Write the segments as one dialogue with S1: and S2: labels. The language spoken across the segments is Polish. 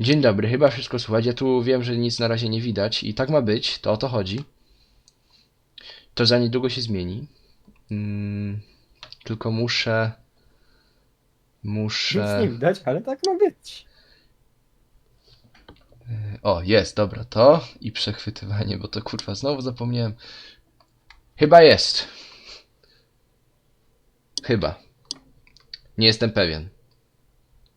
S1: Dzień dobry, chyba wszystko słychać. Ja tu wiem, że nic na razie nie widać i tak ma być, to o to chodzi. To za niedługo się zmieni. Mm, tylko muszę.
S2: Nic
S1: Muszę.
S2: nie widać, ale tak ma być.
S1: O, jest, dobra, to i przechwytywanie, bo to kurwa znowu zapomniałem. Chyba jest. Chyba. Nie jestem pewien.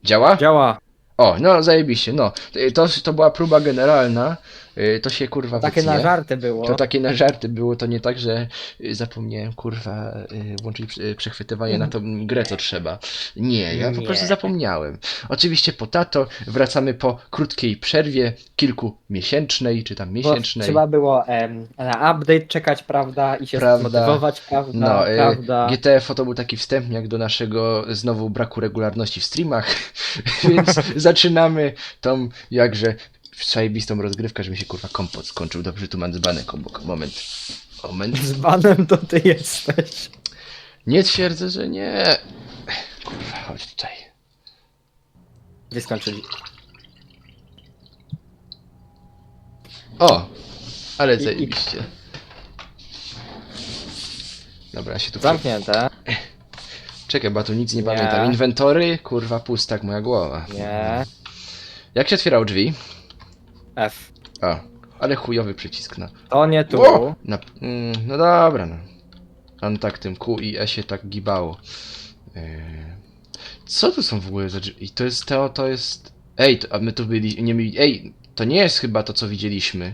S1: Działa?
S2: Działa.
S1: O, no zajebiście, no. Y, To, to była próba generalna. Y, To się kurwa
S2: Takie
S1: wytnie.
S2: na żarty było.
S1: To takie na żarty było, to nie tak, że y, zapomniałem kurwa y, włączyć y, przechwytywanie na tą grę co trzeba. Nie, ja po
S2: Nie.
S1: prostu zapomniałem. Oczywiście po tato wracamy po krótkiej przerwie, kilkumiesięcznej czy tam
S2: Bo
S1: miesięcznej.
S2: trzeba było em, na update czekać, prawda? I się
S1: Prawda.
S2: zmotywować, prawda?
S1: No, y,
S2: prawda.
S1: GTF to był taki wstępniak do naszego znowu braku regularności w streamach, więc zaczynamy tą jakże zajebistą rozgrywkę, żeby się kurwa kompot skończył. Dobrze, tu mam dzbanek obok. Moment. Moment.
S2: Z banem to ty jesteś.
S1: Nie twierdzę, że nie. Kurwa, chodź tutaj.
S2: Gdzie skończyli?
S1: O! Ale zajebiście. Dobra, ja się tu...
S2: Zamknięte.
S1: Czekaj, bo ja tu nic nie,
S2: Nie.
S1: pamiętam. Inwentory? Kurwa, pustak moja głowa.
S2: Nie.
S1: Jak się otwierał drzwi?
S2: F.
S1: O, ale chujowy przycisk, no.
S2: To nie tu.
S1: O! Na, mm, no dobra, no. On tak tym Q i E się tak gibało. Yy. Co tu są w ogóle za drzwi? I to jest to, to jest... Ej, to, a my tu byli... Nie, mi- ej, to nie jest chyba to, co widzieliśmy.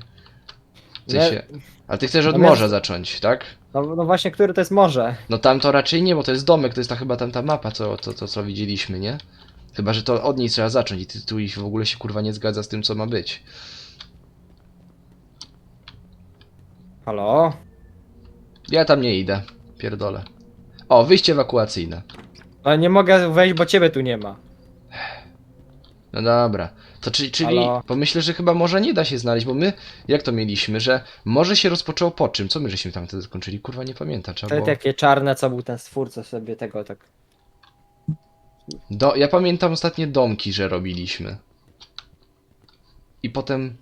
S1: W
S2: Nie.
S1: sensie... A ty chcesz od morza zacząć, tak?
S2: No, no właśnie, który to jest morze?
S1: No tam to raczej nie, bo to jest domek, to jest ta chyba tam ta mapa, co, to, to, co widzieliśmy, nie? Chyba, że to od niej trzeba zacząć i ty tu ich w ogóle się kurwa nie zgadza z tym, co ma być.
S2: Halo?
S1: Ja tam nie idę. Pierdolę. O, wyjście ewakuacyjne.
S2: No nie mogę wejść, bo ciebie tu nie ma.
S1: No dobra. To czyli, czyli
S2: Halo?
S1: bo myślę, że chyba może nie da się znaleźć, bo my, jak to mieliśmy, że może się rozpoczęło po czym? Co my żeśmy tam wtedy skończyli? Kurwa nie pamiętam, trzeba
S2: Te
S1: było...
S2: takie czarne, co był ten stwór, co sobie tego tak...
S1: Do... Ja pamiętam ostatnie domki, że robiliśmy. I potem...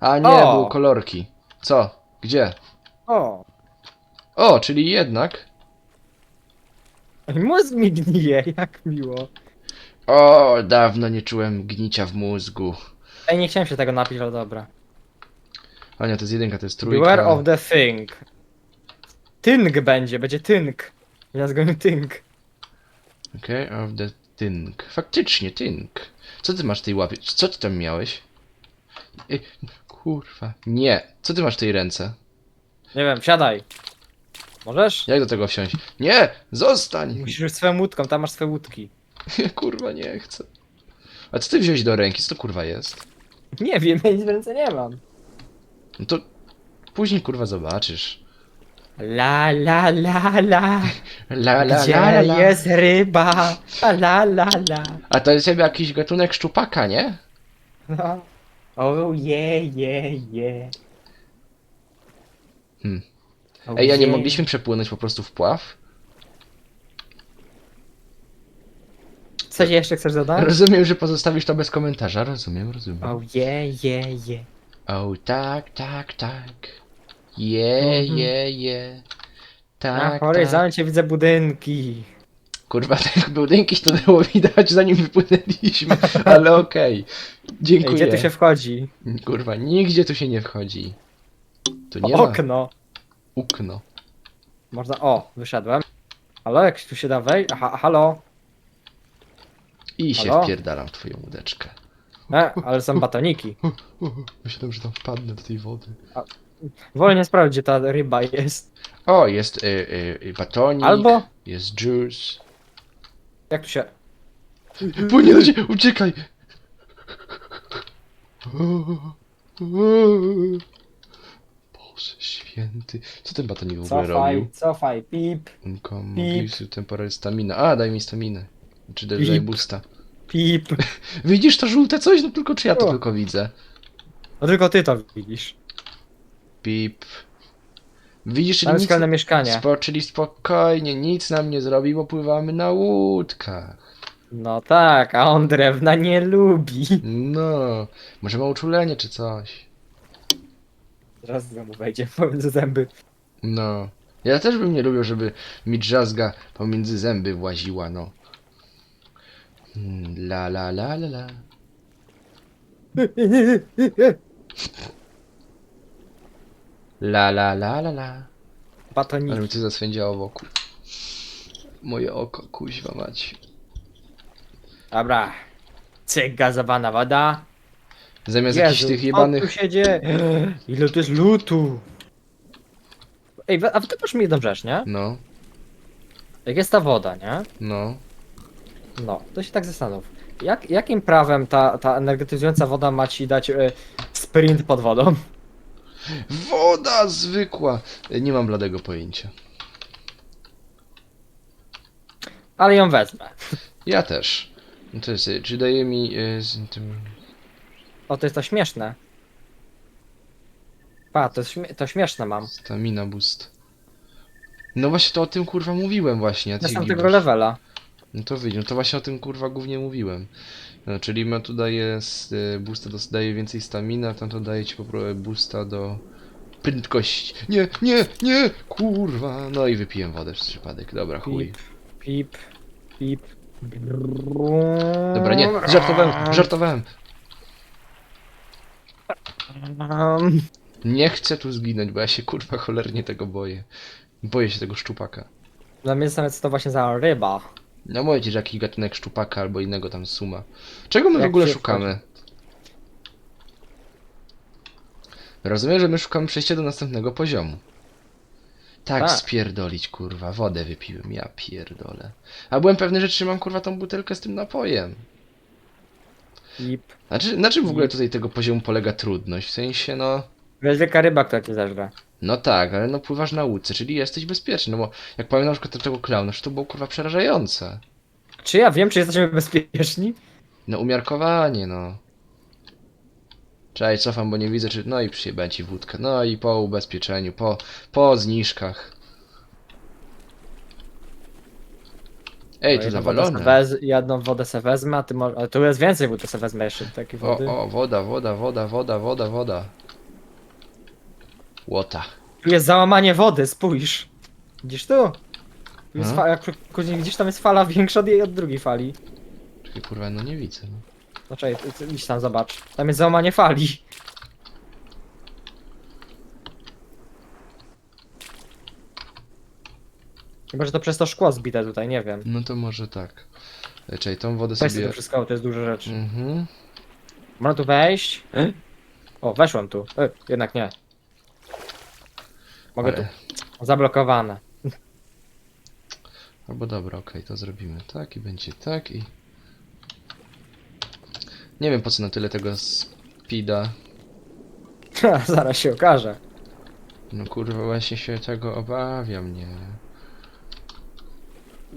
S1: A nie,
S2: O!
S1: były kolorki. Co? Gdzie?
S2: O!
S1: O, czyli jednak...
S2: Mózg mi gnije, jak miło.
S1: O, dawno nie czułem gnicia w mózgu.
S2: Ej, nie chciałem się tego napić, ale dobra.
S1: A nie, to jest jedynka, to jest trójka.
S2: Beware of the thing. Tynk będzie, będzie tynk. Ja zgonię tynk.
S1: Okay, of the tynk. Faktycznie, tynk. Co ty masz w tej łapie? Co ty tam miałeś? Ej, kurwa. Nie. Co ty masz w tej ręce?
S2: Nie wiem, siadaj. Możesz?
S1: Jak do tego wsiąść? Nie! Zostań!
S2: Musisz już swoją łódką, tam masz swoje łódki.
S1: kurwa, nie chcę. A co ty wziąłeś do ręki? Co to kurwa jest?
S2: Nie wiem, ja nic w ręce nie mam.
S1: No to później kurwa zobaczysz.
S2: La la la la.
S1: La la
S2: Gdzie
S1: la la.
S2: jest ryba? La la la la.
S1: A to jest jakby jakiś gatunek szczupaka, nie?
S2: No. Oh yeah, yeah, yeah.
S1: Hmm. Ej, a nie mogliśmy przepłynąć po prostu w pław?
S2: Coś jeszcze chcesz dodać?
S1: Rozumiem, że pozostawisz to bez komentarza. Rozumiem, rozumiem.
S2: Oh yeah, yeah, yeah.
S1: O tak, tak, tak. Je,
S2: Mhm.
S1: je, je.
S2: Na
S1: Tak, tak.
S2: horyzoncie widzę budynki.
S1: Kurwa, te budynki to było widać zanim wypłynęliśmy, ale okej.
S2: Ej,
S1: Dziękuję.
S2: gdzie tu się wchodzi?
S1: Kurwa, nigdzie tu się nie wchodzi. Tu nie ma
S2: Okno.
S1: okno.
S2: Można. O, wyszedłem. Halo, jak tu się da wejść? Aha, halo.
S1: I się
S2: Halo?
S1: wpierdalam w twoją łódeczkę.
S2: E, ale są batoniki.
S1: Myślałem, że tam wpadnę do tej wody.
S2: Wolnie sprawdź, gdzie ta ryba jest.
S1: O, jest y, y, y, batonik,
S2: Albo.
S1: jest juice.
S2: Jak tu się.
S1: Płynie do ciebie, uciekaj! Boże święty. Co ten batonik w ogóle robił?
S2: Cofaj, cofaj, pip, Pip.
S1: you temporary stamina. A, daj mi staminę. Czy daj,
S2: Pip.
S1: daj boosta.
S2: pip.
S1: Widzisz to żółte coś? No tylko czy ja to
S2: O.
S1: tylko widzę?
S2: No tylko ty to widzisz.
S1: Pip. Widzisz,
S2: Tam
S1: nic,
S2: skalne mieszkanie.
S1: spo, czyli spokojnie, nic nam nie zrobi, bo pływamy na łódkach.
S2: No tak, a on drewna nie lubi.
S1: No, może ma uczulenie czy coś.
S2: Zaraz znowu wejdzie pomiędzy zęby.
S1: No. Ja też bym nie lubił, żeby mi drzazga pomiędzy zęby właziła, no. Hmm, La la la la la. La la la la la.
S2: Batonik.
S1: Ale mi coś zaswędziało wokół. Moje oko, kuźwa mać.
S2: Dobra. Cyk, gazowana woda.
S1: Zamiast jakichś tych
S2: co
S1: jebanych...
S2: tu się dzieje? Ile to jest lutu? Ej, we- a ty masz mi jedną rzecz, nie?
S1: No,
S2: Jak jest ta woda, nie?
S1: no.
S2: No, to się tak zastanów. Jak, jakim prawem ta, ta energetyzująca woda ma ci dać e, sprint pod wodą?
S1: Woda zwykła! Nie mam bladego pojęcia.
S2: Ale ją wezmę.
S1: Ja też. No to jest, czy daje mi y, z tym...
S2: O, to jest to śmieszne. Pa, to, śmie to śmieszne mam.
S1: Stamina boost. No właśnie to o tym kurwa mówiłem właśnie. a ty się gibisz.
S2: levela.
S1: No to wyjdzie, no to właśnie o tym kurwa głównie mówiłem. No, czyli ma tu daje y, boosta, do, daje więcej stamina, tam to daje ci po prostu boosta do prędkości. Nie, nie, nie, kurwa. No i wypiłem wodę przez przypadek, dobra chuj.
S2: Pip, pip, pip.
S1: Dobra, nie, żartowałem, żartowałem. Nie chcę tu zginąć, bo ja się kurwa cholernie tego boję. Boję się tego szczupaka.
S2: Dla mnie to właśnie za ryba.
S1: No mówię ci, że jakiś gatunek szczupaka albo innego tam suma. Czego my w
S2: Jak
S1: ogóle
S2: się
S1: szukamy? Rozumiem, że my szukamy przejścia do następnego poziomu. Tak,
S2: Tak.
S1: spierdolić, kurwa, wodę wypiłem, ja pierdolę. A byłem pewny, że trzymam, kurwa, tą butelkę z tym napojem.
S2: Pip.
S1: Znaczy, na czym w ogóle tutaj tego poziomu polega trudność? W sensie, no...
S2: Wiesz, wielka ryba, która cię zeżre.
S1: No tak, ale no pływasz na łódce, czyli jesteś bezpieczny, no bo jak powiem na przykład tego klauna, że to było, kurwa, przerażające.
S2: Czy ja wiem, czy jesteśmy bezpieczni?
S1: No umiarkowanie, no. Czekaj, cofam, bo nie widzę, czy... No i przyjebałem ci wódkę. No i po ubezpieczeniu, po, po zniżkach. Ej,
S2: No,
S1: tu
S2: jedną wodę se
S1: zawalone.
S2: Wez, jedną wodę se wezmę, a ty może... Ale tu jest więcej, bo to se wezmę jeszcze takiej
S1: O,
S2: wody.
S1: o, woda, woda, woda, woda, woda, woda. Łota.
S2: Tu jest załamanie wody, spójrz. Widzisz tu? tu jest
S1: No.
S2: jak później widzisz, tam jest fala większa od jej od drugiej fali.
S1: Czekaj, kurwa, no nie widzę. No.
S2: Ty idź tam, zobacz. Tam jest załamanie fali. Chyba, że to przez to szkło zbite tutaj, nie wiem.
S1: no to może tak. E, Czekaj, tą wodę
S2: Weź sobie
S1: sobie...
S2: to wszystko, to jest dużo rzeczy.
S1: Mhm.
S2: Można tu wejść? O, weszłem tu. E, jednak nie. Mogę
S1: Ale...
S2: tu. Zablokowane.
S1: Albo dobra, okej, to zrobimy tak i będzie tak i... Nie wiem po co na tyle tego speeda.
S2: Zaraz się okaże.
S1: No kurwa, właśnie się tego obawiam, nie?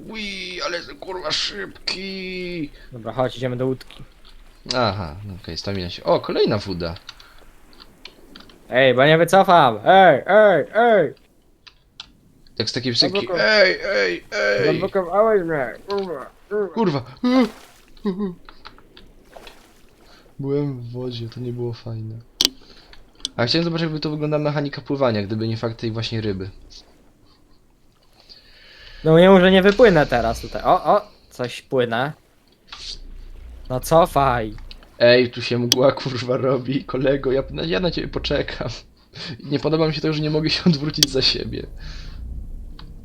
S1: Ui, ale jestem kurwa szybki!
S2: Dobra, chodź, idziemy do łódki.
S1: Aha, no okej, stamina się... O, kolejna woda!
S2: Ej, bo nie wycofam! Ej, ej, ej!
S1: Jak z takiej psyki...
S2: Zabloko-
S1: Ej, ej, ej!
S2: Zablokowałeś mnie! Kurwa, kurwa.
S1: Kurwa! Byłem w wodzie, to nie było fajne. A chciałem zobaczyć, jakby to wygląda mechanika pływania, gdyby nie fakt tej właśnie ryby.
S2: No nie może nie wypłynę teraz tutaj. O, o, coś płynę. No cofaj.
S1: Ej, tu się mgła kurwa robi, kolego, ja, ja na ciebie poczekam. Nie podoba mi się to, że nie mogę się odwrócić za siebie.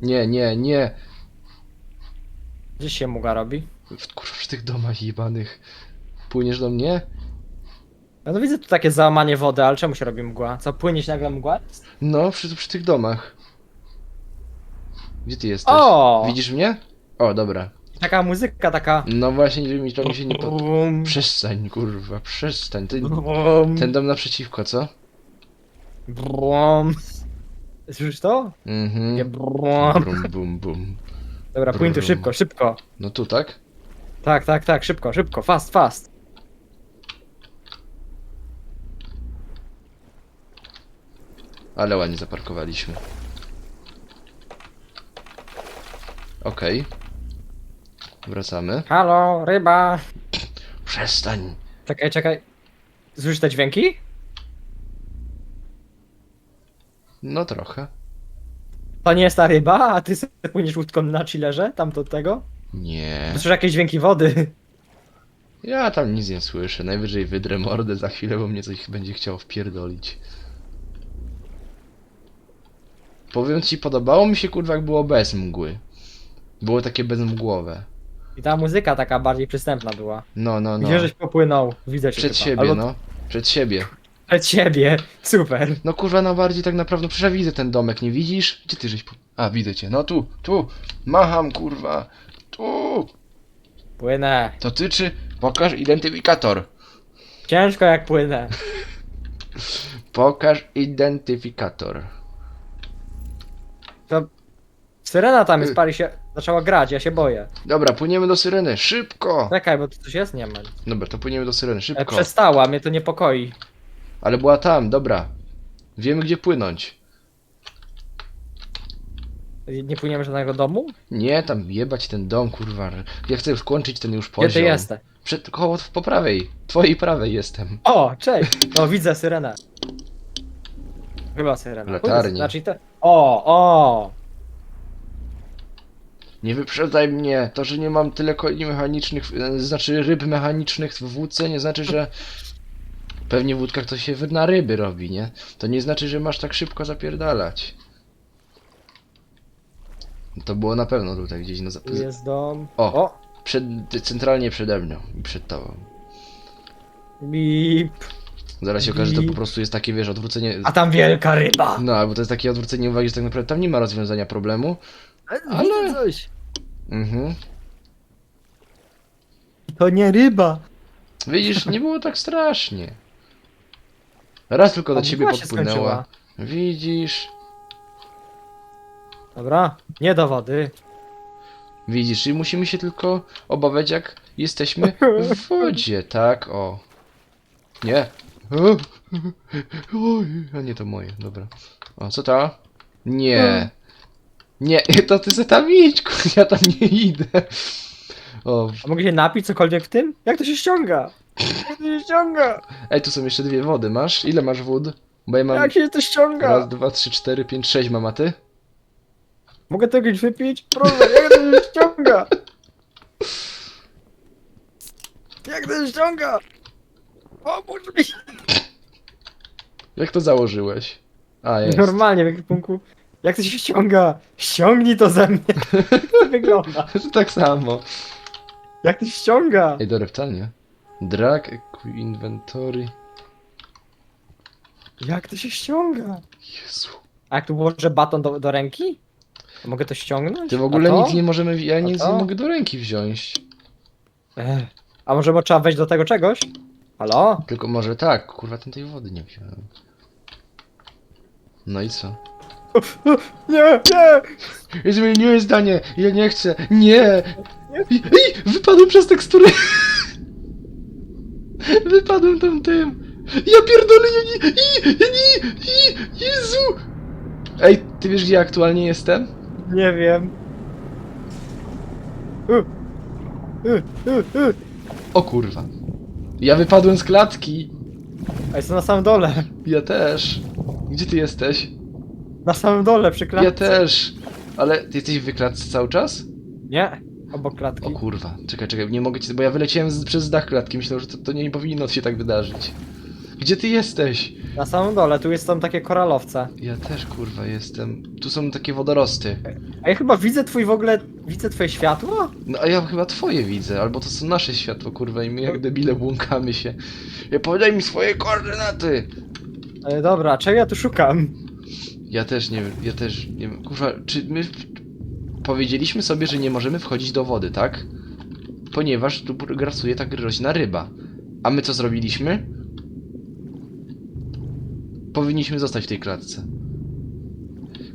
S1: Nie, nie, nie.
S2: Gdzie się muga robi?
S1: W, kurwa, przy tych domach jebanych. Płyniesz do mnie?
S2: Ja no widzę tu takie załamanie wody, ale czemu się robi mgła? Co, płynie się nagle mgła?
S1: No, przy, przy tych domach. Gdzie ty jesteś?
S2: O!
S1: Widzisz mnie? O, dobra.
S2: Taka muzyka, taka...
S1: No właśnie, nie wiem, mi to mi się nie podoba.
S2: Brum,
S1: Przestań, kurwa, przestań. Ty,
S2: brum,
S1: ten dom naprzeciwko, co?
S2: brum. Słyszysz to?
S1: Mhm.
S2: Takie brum.
S1: Bum, bum, bum.
S2: Dobra, płyń tu
S1: Brum.
S2: szybko, szybko.
S1: No tu, tak?
S2: Tak, tak, tak, szybko, szybko, fast, fast.
S1: Ale ładnie zaparkowaliśmy. Okej. Wracamy.
S2: Halo, ryba!
S1: Przestań.
S2: Czekaj, czekaj. Słyszysz te dźwięki?
S1: No trochę.
S2: To nie jest ta ryba, a ty sobie płyniesz łódką na chillerze, tam do tego?
S1: Nie.
S2: Słyszysz jakieś dźwięki wody?
S1: Ja tam nic nie słyszę. Najwyżej wydrę mordę za chwilę, bo mnie coś będzie chciało wpierdolić. Powiem ci, podobało mi się kurwa jak było bez mgły. Było takie bezmgłowe.
S2: I ta muzyka taka bardziej przystępna była.
S1: No, no, no.
S2: Gdzie żeś popłynął? Widzę cię
S1: Przed
S2: chyba.
S1: siebie,
S2: Albo
S1: no. Przed siebie.
S2: Przed siebie, super.
S1: No kurwa, no bardziej tak naprawdę, przecież ja widzę ten domek, nie widzisz? Gdzie ty żeś po... A, widzę cię. No tu, tu. Macham, kurwa. Tu.
S2: Płynę.
S1: To ty czy... Pokaż identyfikator.
S2: Ciężko jak płynę.
S1: Pokaż identyfikator.
S2: Syrena tam
S1: Y.
S2: jest, pali się, zaczęła grać, ja się boję.
S1: Dobra, płyniemy do syreny, szybko!
S2: Czekaj, bo tu coś jest? Nie ma.
S1: Dobra, to płyniemy do syreny,
S2: E,
S1: szybko.
S2: przestała, mnie to niepokoi.
S1: Ale była tam, dobra. Wiemy gdzie płynąć.
S2: Nie płyniemy żadnego domu?
S1: Nie, tam jebać ten dom, kurwa. Ja chcę skończyć ten już
S2: Gdzie
S1: poziom.
S2: ty jesteś?
S1: Przed, koło, po prawej. Twojej prawej jestem.
S2: O, cześć! No widzę syrenę. Chyba syrena.
S1: Latarnie.
S2: Znaczy te... O, o!
S1: Nie wyprzedzaj mnie. To, że nie mam tyle koni mechanicznych, e, znaczy ryb mechanicznych w wódce, nie znaczy, że pewnie w łódkach to się na ryby robi, nie? To nie znaczy, że masz tak szybko zapierdalać. To było na pewno tutaj gdzieś na... za-
S2: Tu jest dom.
S1: O.
S2: o!
S1: Przed, centralnie przede mną i przed tobą.
S2: Bip.
S1: Zaraz się okaże, że to po prostu jest takie, wiesz, odwrócenie...
S2: A tam wielka ryba!
S1: No, albo to jest takie odwrócenie uwagi, że tak naprawdę tam nie ma rozwiązania problemu. Ale-
S2: coś.
S1: Mhm.
S2: To nie ryba.
S1: Widzisz, nie było tak strasznie. Raz tylko do
S2: A
S1: ciebie
S2: mgła się
S1: podpłynęła.
S2: skończyła.
S1: Widzisz,
S2: Dobra, nie do wody.
S1: widzisz, i musimy się tylko obawiać, jak jesteśmy w wodzie, tak? O. Nie. O, Oj, a nie to moje, dobra. O, co to? Nie. Nie, to ty se tam idź, kur- ja tam nie idę. O,
S2: A mogę się napić cokolwiek w tym? Jak to się ściąga? Jak to się ściąga?
S1: ej, tu są jeszcze dwie wody, masz? Ile masz wód? Bo ja mam
S2: Jak się to ściąga?
S1: raz, dwa, trzy, cztery, pięć, sześć mam, a ty?
S2: Mogę tego gdzieś wypić? Proszę, jak to się ściąga? Jak to się ściąga? Pomóż mi!
S1: Jak to założyłeś? A, jest.
S2: Normalnie w ekwipunku. Jak to się ściąga? Ściągnij to ze mnie. Jak to wygląda?
S1: To tak samo.
S2: Jak to się ściąga?
S1: Ej, do reptalnie. Drag, inventory.
S2: Jak to się ściąga?
S1: Jezu.
S2: A jak tu włożę baton do, do ręki? To mogę to ściągnąć?
S1: Ty w ogóle
S2: A to?
S1: nic nie możemy, ja nic
S2: to?
S1: nie mogę do ręki wziąć.
S2: Ech. A może bo trzeba wejść do tego czegoś? Halo?
S1: Tylko może tak, kurwa, ten tej wody nie wziąłem. No i co?
S2: Nie, nie!
S1: Zmieniłem zdanie, ja nie chcę, nie! Ej, wypadłem przez teksturę! Wypadłem tam tym! Ja pierdolę, ja nie, i, nie, i, Jezu! Ej, ty wiesz gdzie ja aktualnie jestem?
S2: Nie wiem. U. U, u, u.
S1: O kurwa. Ja wypadłem z klatki.
S2: A jestem na samym dole.
S1: Ja też. Gdzie ty jesteś?
S2: Na samym dole przy klatce.
S1: Ja też. Ale ty jesteś w klatce cały czas?
S2: Nie, obok klatki.
S1: O kurwa. Czekaj, czekaj, nie mogę cię, bo ja wyleciałem z, przez dach klatki. Myślałem, że to, to nie powinno się tak wydarzyć. Gdzie ty jesteś?
S2: Na samym dole, tu jest tam takie koralowce.
S1: Ja też kurwa jestem. Tu są takie wodorosty.
S2: A ja chyba widzę twój w ogóle, widzę twoje światło?
S1: No a ja chyba twoje widzę, albo to są nasze światło, kurwa, i my jak debile błąkamy się. Ja podaj mi swoje koordynaty!
S2: Ale dobra, czego ja tu szukam?
S1: Ja też nie wiem, ja też nie wiem. Kurwa, czy my powiedzieliśmy sobie, że nie możemy wchodzić do wody, tak? Ponieważ tu grasuje ta groźna ryba. A my co zrobiliśmy? Powinniśmy zostać w tej klatce.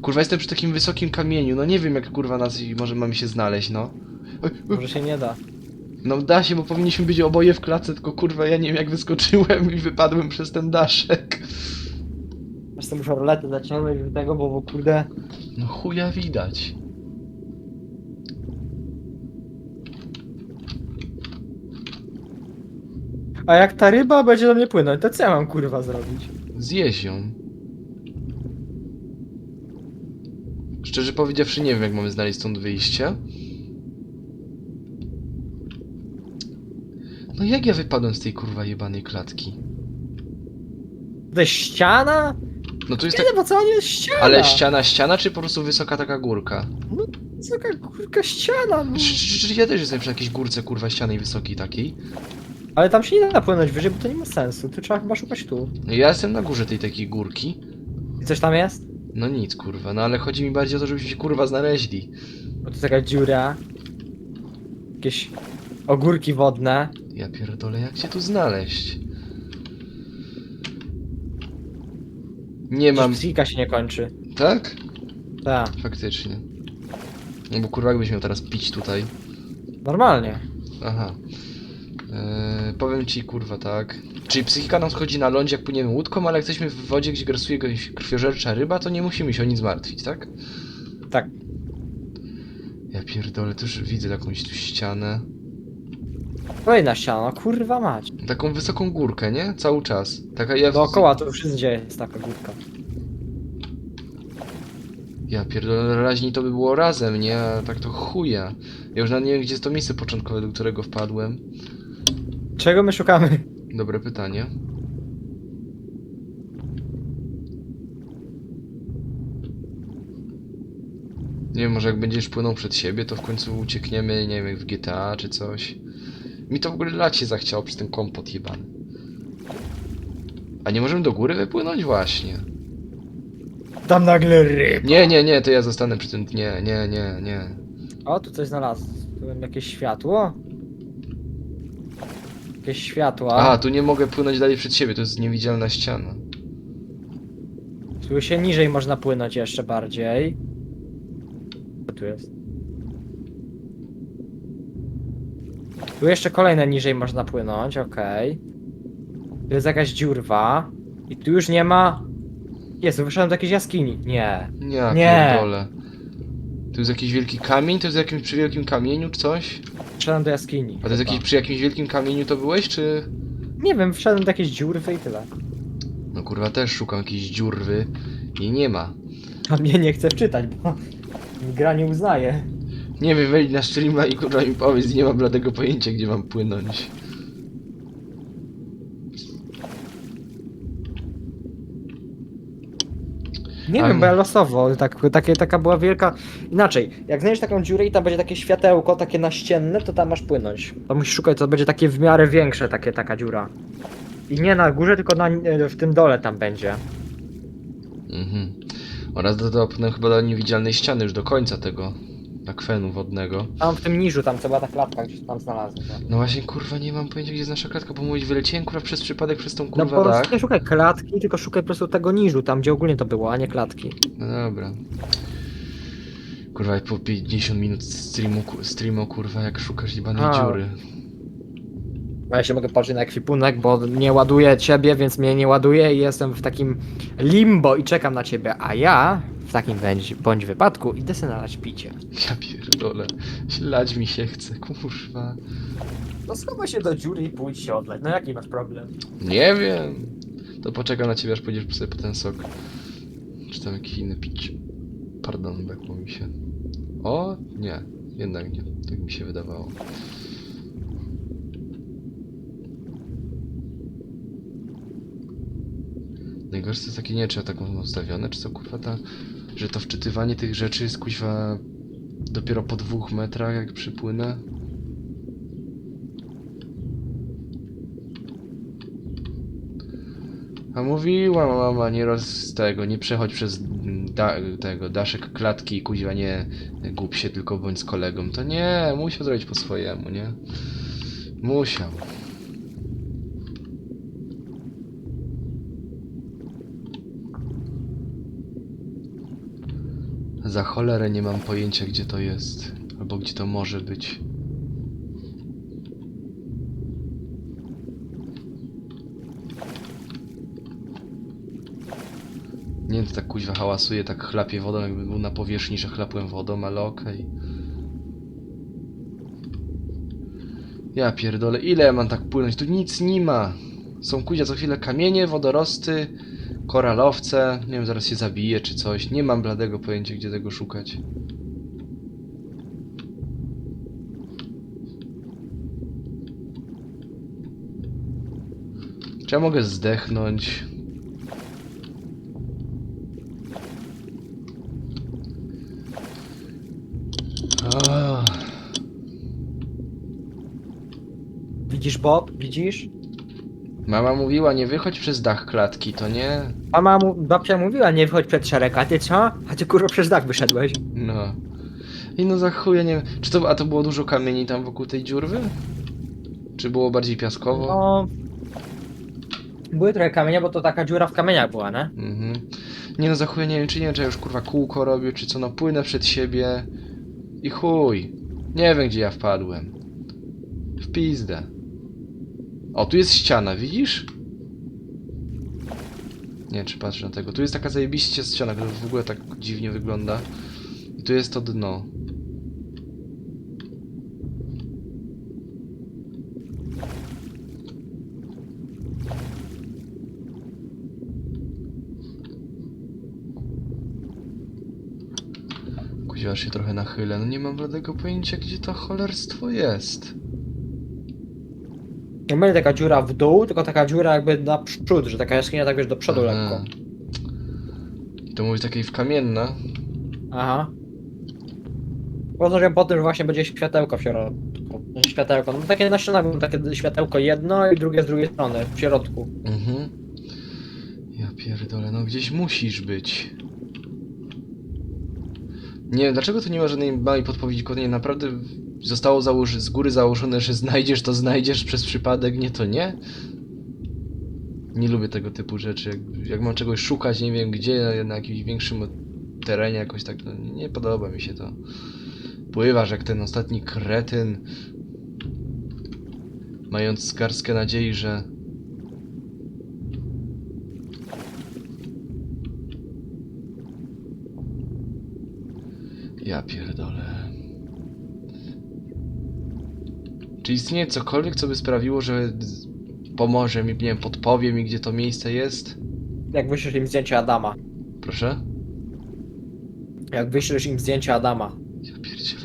S1: Kurwa, jestem przy takim wysokim kamieniu, no nie wiem jak kurwa nas może mamy się znaleźć, no.
S2: Może się nie da.
S1: No da się, bo powinniśmy być oboje w klatce, tylko kurwa ja nie wiem jak wyskoczyłem i wypadłem przez ten daszek.
S2: Wiesz co, muszę roletę zaciągnąć do tego, bo, bo kurde...
S1: No chuja widać.
S2: A jak ta ryba będzie do mnie płynąć, to co ja mam kurwa zrobić?
S1: Zjeść ją. Szczerze powiedziawszy, nie wiem, jak mamy znaleźć stąd wyjście. No jak ja wypadłem z tej kurwa jebanej klatki?
S2: Ze ściana?
S1: No tu jest
S2: Nie,
S1: tak...
S2: bo co nie jest ściana?
S1: Ale ściana, ściana, czy po prostu wysoka taka górka?
S2: Wysoka kurka ściana. no.
S1: Czy, czy, czy ja też jestem przy jakiejś górce, kurwa, ścianej wysokiej takiej?
S2: Ale tam się nie da płynąć wyżej, bo to nie ma sensu. Tu trzeba chyba szukać tu.
S1: No ja jestem na górze tej takiej górki.
S2: I coś tam jest?
S1: No nic, kurwa, no ale chodzi mi bardziej o to, żebyśmy się kurwa znaleźli.
S2: Bo tu jest jakaś dziura. Jakieś ogórki wodne.
S1: Ja pierdolę, jak cię tu znaleźć? Nie
S2: Mam. Psychika się nie kończy.
S1: Tak?
S2: Tak,
S1: Faktycznie. No bo kurwa jakbyś miał teraz pić tutaj.
S2: normalnie.
S1: Aha. Eee, powiem ci kurwa tak. Czyli psychika nam schodzi na lądzie jak płyniemy łódką, ale jak jesteśmy w wodzie, gdzie grasuje jakaś krwiożercza ryba, to nie musimy się o nic martwić, tak?
S2: Tak.
S1: Ja pierdolę, już widzę jakąś tu ścianę.
S2: Kolejna ściana, no kurwa mać.
S1: Taką wysoką górkę, nie? Cały czas. Taka ja...
S2: Dookoła to wszędzie jest taka górka.
S1: Ja pierdolę, raźniej to by było razem, nie? A tak to chuja. Ja już nawet nie wiem, gdzie jest to miejsce początkowe, do którego wpadłem.
S2: Czego my szukamy?
S1: Dobre pytanie. Nie wiem, może jak będziesz płynął przed siebie, to w końcu uciekniemy, nie wiem, jak w GTA czy coś. Mi to w ogóle lać się zachciało przez ten kompot jebany. A nie możemy do góry wypłynąć? Właśnie.
S2: Tam nagle ryb.
S1: Nie, nie, nie, to ja zostanę przy tym. Nie, nie, nie, nie.
S2: O, tu coś znalazłem. Jakieś światło. Jakieś światła.
S1: A, tu nie mogę płynąć dalej przed siebie, to jest niewidzialna ściana.
S2: Tu się niżej można płynąć jeszcze bardziej. Co tu jest? Tu jeszcze kolejne niżej można płynąć, okej. Tu jest jakaś dziurwa. I tu już nie ma... Jezu, wyszedłem do jakiejś jaskini. Nie.
S1: Nie,
S2: Nie.
S1: pierdolę. Tu jest jakiś wielki kamień, to jest jakimś przy wielkim kamieniu czy coś?
S2: Wszedłem do jaskini.
S1: A to jest
S2: chyba.
S1: jakiś przy jakimś wielkim kamieniu to byłeś, czy...
S2: Nie wiem, wszedłem do jakiejś dziurwy i tyle.
S1: No kurwa, też szukam jakiejś dziurwy i nie ma.
S2: A mnie nie chce wczytać, bo gra nie uznaje.
S1: Nie wiem, wejdź na streama i kurwa mi powiedz, nie mam bladego pojęcia, gdzie mam płynąć.
S2: Nie wiem, bo ja losowo, tak, takie, taka była wielka... Inaczej, jak znajdziesz taką dziurę i tam będzie takie światełko, takie naścienne, to tam masz płynąć. To musisz szukać, to będzie takie w miarę większe, takie, taka dziura. I nie na górze, tylko na, e, w tym dole tam będzie.
S1: Mhm. Oraz do, do, chyba do niewidzialnej ściany już do końca tego akwenu wodnego.
S2: Tam w tym niżu, tam co była ta klatka, gdzieś tam znalazłem. tak.
S1: No właśnie, kurwa, nie mam pojęcia, gdzie jest nasza klatka, bo mówić, wyleciałem, kurwa, przez przypadek przez tą
S2: No
S1: kurwa
S2: po prostu
S1: dach.
S2: nie szukaj klatki, tylko szukaj po prostu tego niżu, tam gdzie ogólnie to było, a nie klatki.
S1: No dobra. Kurwa, po 50 minut streamu, ku- streamu kurwa, jak szukasz jebanej
S2: A.
S1: dziury.
S2: A ja się mogę patrzeć na ekwipunek, bo nie ładuję ciebie, więc mnie nie ładuje i jestem w takim limbo i czekam na ciebie, a ja takim bądź, bądź wypadku idę sobie nalać picie.
S1: Ja pierdolę. Ślać mi się chce, kurwa.
S2: No schowaj się do dziury i pójdź się odleć, no jaki masz problem?
S1: Nie wiem. To poczekam na ciebie, aż pójdziesz sobie po ten sok. Czy tam jakiś inny pić. Pardon, bekło mi się. O, nie. Jednak nie. Tak mi się wydawało. Najgorsze jest takie, nie czy ja taką mam ustawione, czy co kurwa ta, że to wczytywanie tych rzeczy jest kuźwa dopiero po dwóch metrach jak przypłynę. A mówiła mama, nie roz tego, nie przechodź przez da, tego daszek klatki i kuźwa nie głup się, tylko bądź z kolegą. To nie, musiał zrobić po swojemu, nie? Musiał. Za cholerę nie mam pojęcia, gdzie to jest, albo gdzie to może być. Nie wiem, tak kuźwa hałasuje, tak chlapie wodą, jakby był na powierzchni, że chlapłem wodą, ale okej. Ja pierdolę, ile ja mam tak płynąć? Tu nic nie ma. Są kuźia co chwilę kamienie, wodorosty, koralowce. Nie wiem, zaraz się zabije czy coś. Nie mam bladego pojęcia, gdzie tego szukać. Czy ja mogę zdechnąć?
S2: Widzisz Bob? Widzisz?
S1: Mama mówiła, nie wychodź przez dach klatki, to nie?
S2: Mama, mu, babcia mówiła, nie wychodź przed szereg, a ty co? A ty kurwa przez dach wyszedłeś.
S1: No. I no za nie wiem. Czy to, a to było dużo kamieni tam wokół tej dziurwy? Czy było bardziej piaskowo?
S2: No... Były trochę kamienie, bo to taka dziura w kamieniach była, nie?
S1: Mhm. Nie no za nie wiem, czy nie wiem, czy ja już kurwa kółko robię, czy co, no płynę przed siebie i chuj. Nie wiem, gdzie ja wpadłem. W pizdę. O, tu jest ściana, widzisz? Nie czy patrzę na tego. Tu jest taka zajebiście ściana, która w ogóle tak dziwnie wygląda. I tu jest to dno. Kuźwa, się trochę nachylę. No nie mam żadnego pojęcia, gdzie to cholerstwo jest.
S2: Nie będzie taka dziura w dół, tylko taka dziura jakby na przód, że taka jaskinia tak wiesz do przodu
S1: Aha.
S2: lekko.
S1: To mówi takiej w kamienna.
S2: Aha. Poznaję po tym, że właśnie będzie światełko w środku. Światełko, no takie na ścianach było takie światełko jedno i drugie z drugiej strony, w środku.
S1: Mhm. Ja pierdolę, no gdzieś musisz być. Nie wiem, dlaczego tu nie ma żadnej małej podpowiedzi, kurde, naprawdę zostało założy z góry założone, że znajdziesz to znajdziesz przez przypadek, nie to nie? Nie lubię tego typu rzeczy, jak, jak mam czegoś szukać, nie wiem gdzie, na jakimś większym terenie jakoś tak, no nie podoba mi się to. Pływasz jak ten ostatni kretyn, mając skarskę nadziei, że Ja pierdolę. Czy istnieje cokolwiek, co by sprawiło, że z- pomoże mi, nie wiem, podpowie mi, gdzie to miejsce jest?
S2: Jak wyślesz im zdjęcie Adama.
S1: Proszę?
S2: Jak wyślesz im zdjęcie Adama.
S1: Ja pierdzielę.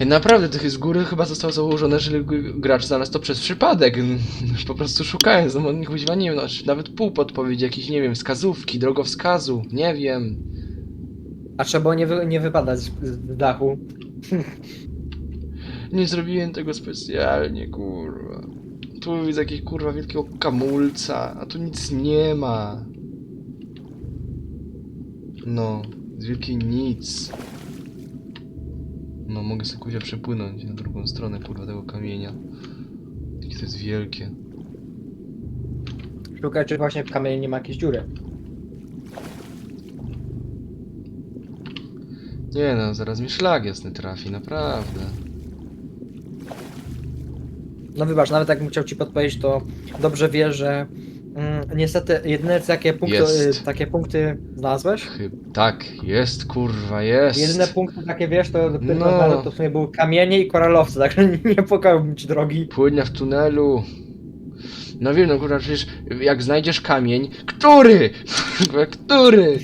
S1: Ej, naprawdę, tych z góry chyba zostało założone, że g- gracz znalazł to przez przypadek. Po prostu szukając, no nie kuźwa, nie wiem, no, czy nawet pół podpowiedzi, jakieś, nie wiem, wskazówki, drogowskazu, nie wiem.
S2: A trzeba było nie, wy, nie wypadać z, z dachu.
S1: Nie zrobiłem tego specjalnie, kurwa. Tu widzę jakiegoś kurwa wielkiego kamulca, a tu nic nie ma. No, z wielkiej nic. No, mogę sobie kuźwa przepłynąć na drugą stronę kurwa tego kamienia. Jakie to jest wielkie.
S2: Szukaj, czy właśnie w kamieniu nie ma jakiejś dziury.
S1: Nie no, zaraz mi szlag jasny trafi, naprawdę.
S2: No wybacz, nawet jakbym chciał ci podpowiedzieć, to dobrze wiesz, że mm, niestety jedyne takie punkty,
S1: Jest.
S2: y, takie punkty znalazłeś?
S1: Chyba, tak, jest kurwa, jest.
S2: Jedyne punkty takie wiesz, to,
S1: No.
S2: no. to w sumie były kamienie i koralowce, także nie pokazałbym ci drogi.
S1: Płynia w tunelu. No wiem, no kurwa, przecież jak znajdziesz kamień, który? Kurwa, który?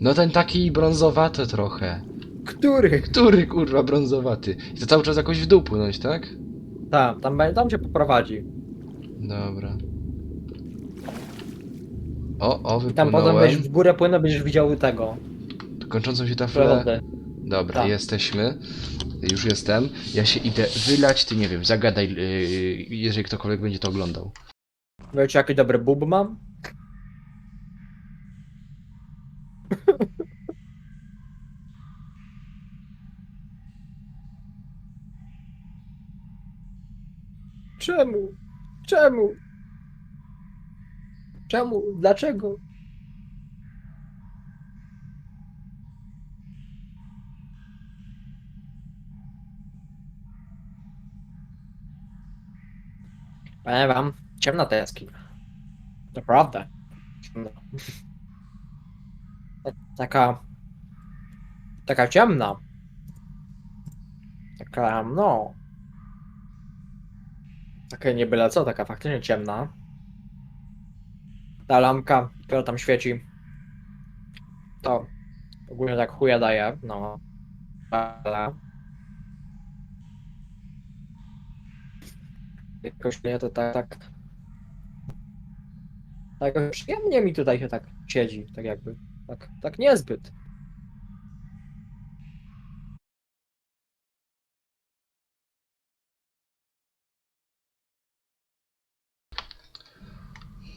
S1: No ten taki brązowaty trochę.
S2: Który?
S1: Który kurwa brązowaty? I to cały czas jakoś w dół płynąć, tak?
S2: Tak, tam, be- tam cię poprowadzi.
S1: Dobra. O, o,
S2: I tam potem
S1: wypłynąłem.
S2: będziesz w górę płynął, będziesz widział tego.
S1: Kończącą się taflę.
S2: Przyrodę.
S1: Dobra,
S2: Tak.
S1: jesteśmy. Już jestem. Ja się idę wylać, ty nie wiem, zagadaj, yy, jeżeli ktokolwiek będzie to oglądał.
S2: Wiecie, jaki dobry bub mam? Czemu? Czemu? Czemu? Dlaczego? Powiem wam, ciemna ta jaskinia. Naprawdę. Ta- Taka... Taka ciemna. Tak Klam, no. Takie nie byle co, taka faktycznie ciemna. Ta lampka, która tam świeci. To ogólnie tak chuja daje, no. Ale... Jakoś nie, to tak, tak... Tak przyjemnie mi tutaj się tak siedzi, tak jakby. Tak, tak niezbyt.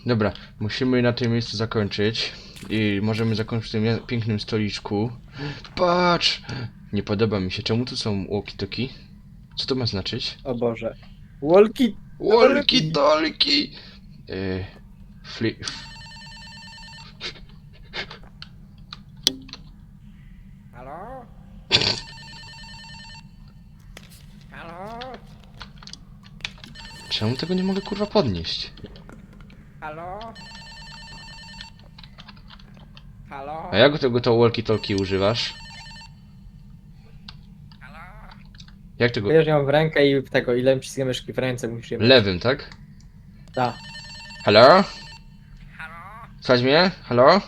S1: Dobra, musimy na tym miejscu zakończyć. I możemy zakończyć w tym ja- pięknym stoliczku. Patrz! Nie podoba mi się. Czemu tu są walkie-talkie? Co to ma znaczyć?
S2: O Boże. Walki
S1: Walkie-talkie! Yy, fli...
S2: Halo? Halo?
S1: Czemu tego nie mogę kurwa podnieść?
S2: Halo? Halo?
S1: A jak tego to walkie-talkie używasz?
S2: Halo?
S1: Jak tego...
S2: Bierzesz ją w rękę i tego, ile przyciska myszki w ręce musisz je
S1: Lewym, tak?
S2: Tak.
S1: Halo?
S2: Halo?
S1: Słuchać mnie? Halo?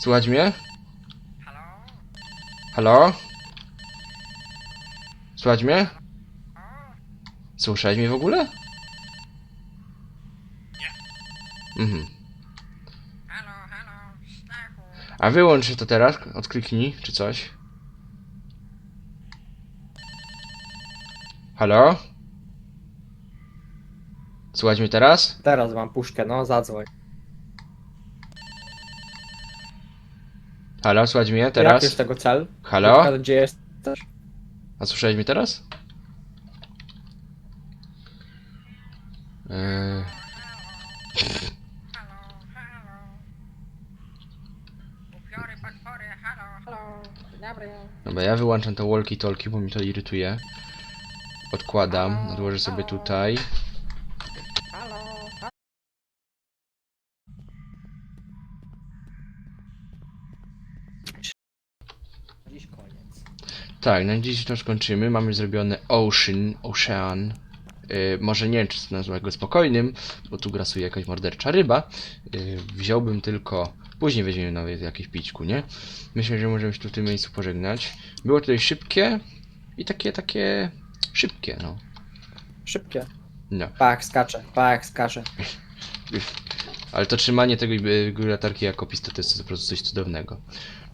S1: Słuchać mnie?
S2: Halo?
S1: Halo? Słuchać mnie? Słyszałeś mnie w ogóle? Nie. Mhm.
S2: Halo, halo, Stachu.
S1: A wyłącz to teraz, odkliknij, czy coś. Halo? Słuchać mnie teraz?
S2: Teraz mam puszkę, no zadzwoń.
S1: Halo, słuchać mnie teraz?
S2: jest tego cel?
S1: Halo?
S2: Puszka, Gdzie jesteś?
S1: A słyszałeś mnie teraz? Eee,
S3: Halo, halo. Upiory, potwory, halo, halo. Dzień dobry.
S1: Dobra, ja wyłączam to walkie-talkie, bo mi to irytuje. Odkładam, odłożę sobie tutaj. Tak, na dziś to skończymy. Mamy zrobione Ocean, Ocean. Yy, może nie wiem, czy nazwać go spokojnym, bo tu grasuje jakaś mordercza ryba. Yy, wziąłbym tylko. Później weźmiemy nawet jakieś pićku, nie? Myślę, że możemy się tu w tym miejscu pożegnać. Było tutaj szybkie i takie, takie szybkie, no.
S2: Szybkie.
S1: No.
S2: Pach, skacze, pach, skacze.
S1: Ale to trzymanie tego yy, latarki jako pistolet to jest po prostu coś cudownego.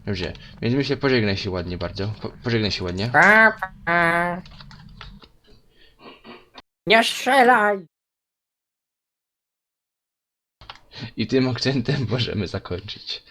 S1: Dobrze, więc myślę, pożegnaj się ładnie bardzo. Po, pożegnaj się ładnie.
S3: Pa, pa. Nie strzelaj!
S1: I tym akcentem możemy zakończyć.